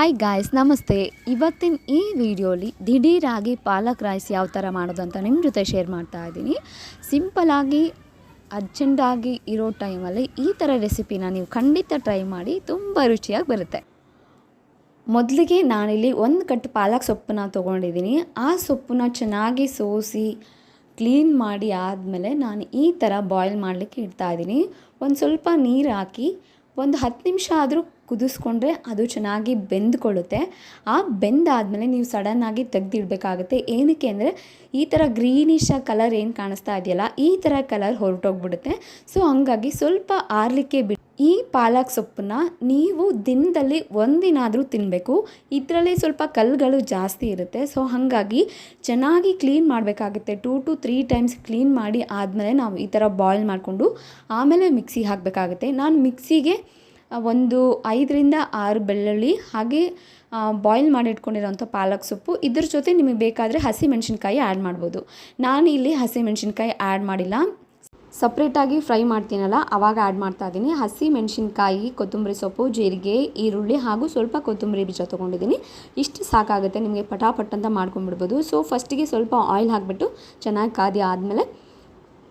Hi guys ನಮಸ್ತೆ. ಇವತ್ತಿನ ಈ ವಿಡಿಯೋಲಿ ದಿಢೀರಾಗಿ ಪಾಲಕ್ ರೈಸ್ ಯಾವ ಥರ ಮಾಡೋದು ಅಂತ ನಿಮ್ಮ ಜೊತೆ ಶೇರ್ ಮಾಡ್ತಾ ಇದ್ದೀನಿ. ಸಿಂಪಲಾಗಿ ಅರ್ಜೆಂಟಾಗಿ ಇರೋ ಟೈಮಲ್ಲಿ ಈ ಥರ ರೆಸಿಪಿನ ನೀವು ಖಂಡಿತ ಟ್ರೈ ಮಾಡಿ ತುಂಬ ರುಚಿಯಾಗಿ ಬರುತ್ತೆ. ಮೊದಲಿಗೆ ನಾನಿಲ್ಲಿ ಒಂದು ಕಟ್ಟು ಪಾಲಕ್ ಸೊಪ್ಪನ್ನ ತೊಗೊಂಡಿದ್ದೀನಿ. ಆ ಸೊಪ್ಪನ್ನ ಚೆನ್ನಾಗಿ ಸೋಸಿ ಕ್ಲೀನ್ ಮಾಡಿ ಆದಮೇಲೆ ನಾನು ಈ ಥರ ಬಾಯ್ಲ್ ಮಾಡಲಿಕ್ಕೆ ಇಡ್ತಾ ಇದ್ದೀನಿ. ಒಂದು ಸ್ವಲ್ಪ ನೀರು ಹಾಕಿ, ಒಂದು ಹತ್ತು ನಿಮಿಷ ಆದರೂ ಕುದಿಸ್ಕೊಂಡ್ರೆ ಅದು ಚೆನ್ನಾಗಿ ಬೆಂದ್ಕೊಳ್ಳುತ್ತೆ. ಆ ಬೆಂದಾದಮೇಲೆ ನೀವು ಸಡನ್ನಾಗಿ ತೆಗೆದಿಡಬೇಕಾಗುತ್ತೆ. ಏನಕ್ಕೆ ಅಂದರೆ ಈ ಥರ ಗ್ರೀನಿಷ ಕಲರ್ ಏನು ಕಾಣಿಸ್ತಾ ಇದೆಯಲ್ಲ, ಈ ಥರ ಕಲರ್ ಹೊರಟೋಗ್ಬಿಡುತ್ತೆ. ಸೊ ಹಂಗಾಗಿ ಸ್ವಲ್ಪ ಆರಲಿಕ್ಕೆ ಬಿಟ್ಟು ಈ ಪಾಲಕ್ ಸೊಪ್ಪನ್ನ ನೀವು ದಿನದಲ್ಲಿ ಒಂದಿನಾದರೂ ತಿನ್ನಬೇಕು ಇದರಲ್ಲಿ ಸ್ವಲ್ಪ ಕಲ್ಲುಗಳು ಜಾಸ್ತಿ ಇರುತ್ತೆ. ಸೊ ಹಾಗಾಗಿ ಚೆನ್ನಾಗಿ ಕ್ಲೀನ್ ಮಾಡಬೇಕಾಗುತ್ತೆ. Two to three times clean ಮಾಡಿ ಆದಮೇಲೆ ನಾವು ಈ ಥರ ಬಾಯ್ಲ್ ಮಾಡಿಕೊಂಡು ಆಮೇಲೆ ಮಿಕ್ಸಿಗೆ ಹಾಕಬೇಕಾಗುತ್ತೆ. ನಾನು ಮಿಕ್ಸಿಗೆ ಒಂದು ಐದರಿಂದ ಆರು ಬೆಳ್ಳುಳ್ಳಿ, ಹಾಗೆ ಬಾಯ್ಲ್ ಮಾಡಿಟ್ಕೊಂಡಿರೋಂಥ ಪಾಲಕ್ ಸೊಪ್ಪು. ಇದ್ರ ಜೊತೆ ನಿಮಗೆ ಬೇಕಾದರೆ ಹಸಿ ಮೆಣಸಿನ್ಕಾಯಿ ಆ್ಯಡ್ ಮಾಡ್ಬೋದು. ನಾನು ಇಲ್ಲಿ ಹಸಿ ಮೆಣಸಿನ್ಕಾಯಿ ಆ್ಯಡ್ ಮಾಡಿಲ್ಲ. ಸಪ್ರೇಟಾಗಿ ಫ್ರೈ ಮಾಡ್ತೀನಲ್ಲ ಆವಾಗ ಆ್ಯಡ್ ಮಾಡ್ತಾ ಇದ್ದೀನಿ. ಹಸಿ ಮೆಣಸಿನ್ಕಾಯಿ, ಕೊತ್ತಂಬರಿ ಸೊಪ್ಪು, ಜೀರಿಗೆ, ಈರುಳ್ಳಿ ಹಾಗೂ ಸ್ವಲ್ಪ ಕೊತ್ತಂಬರಿ ಬೀಜ ತೊಗೊಂಡಿದ್ದೀನಿ. ಇಷ್ಟು ಸಾಕಾಗುತ್ತೆ, ನಿಮಗೆ ಪಟಾಪಟ್ ಅಂತ ಮಾಡ್ಕೊಂಡ್ಬಿಡ್ಬೋದು. ಸೊ ಫಸ್ಟಿಗೆ ಸ್ವಲ್ಪ ಆಯಿಲ್ ಹಾಕಿಬಿಟ್ಟು ಚೆನ್ನಾಗಿ ಕಾದಿ ಆದಮೇಲೆ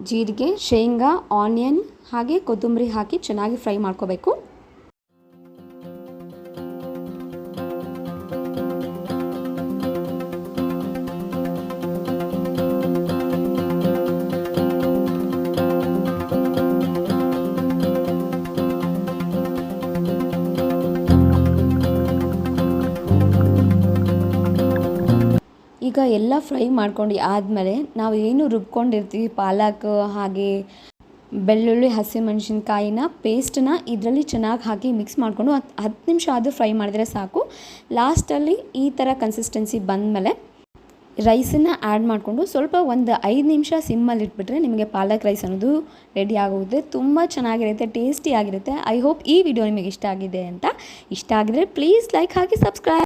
ಜೀರಿಗೆ, ಶೇಂಗಾ ಆನಿಯನ್ ಹಾಗೆ ಕೊತ್ತಂಬರಿ ಹಾಕಿ ಚೆನ್ನಾಗಿ ಫ್ರೈ ಮಾಡ್ಕೋಬೇಕು. ಈಗ ಎಲ್ಲ ಫ್ರೈ ಮಾಡ್ಕೊಂಡು ಆದಮೇಲೆ ನಾವು ಏನು ರುಬ್ಕೊಂಡಿರ್ತೀವಿ, ಪಾಲಕ್ ಹಾಗೆ ಬೆಳ್ಳುಳ್ಳಿ ಹಸಿಮೆಣಸಿನ್ಕಾಯಿನ ಪೇಸ್ಟನ್ನ ಇದರಲ್ಲಿ ಚೆನ್ನಾಗಿ ಹಾಕಿ ಮಿಕ್ಸ್ ಮಾಡಿಕೊಂಡು ಹತ್ತು ಹತ್ತು ನಿಮಿಷ ಆದರೂ ಫ್ರೈ ಮಾಡಿದ್ರೆ ಸಾಕು. ಲಾಸ್ಟಲ್ಲಿ ಈ ಥರ ಕನ್ಸಿಸ್ಟೆನ್ಸಿ ಬಂದಮೇಲೆ ರೈಸನ್ನು ಆ್ಯಡ್ ಮಾಡಿಕೊಂಡು ಸ್ವಲ್ಪ ಒಂದು ಐದು ನಿಮಿಷ ಸಿಮ್ಮಲ್ಲಿ ಇಟ್ಬಿಟ್ರೆ ನಿಮಗೆ ಪಾಲಕ್ ರೈಸ್ ಅನ್ನೋದು ರೆಡಿ ಆಗುತ್ತೆ ತುಂಬ ಚೆನ್ನಾಗಿರುತ್ತೆ ಟೇಸ್ಟಿ ಆಗಿರುತ್ತೆ. ಐ ಹೋಪ್ ಈ ವಿಡಿಯೋ ನಿಮಗೆ ಇಷ್ಟ ಆಗಿದೆ ಅಂತ. ಇಷ್ಟ ಆಗಿದ್ರೆ ಪ್ಲೀಸ್ ಲೈಕ್ ಹಾಕಿ ಸಬ್ಸ್ಕ್ರೈಬ್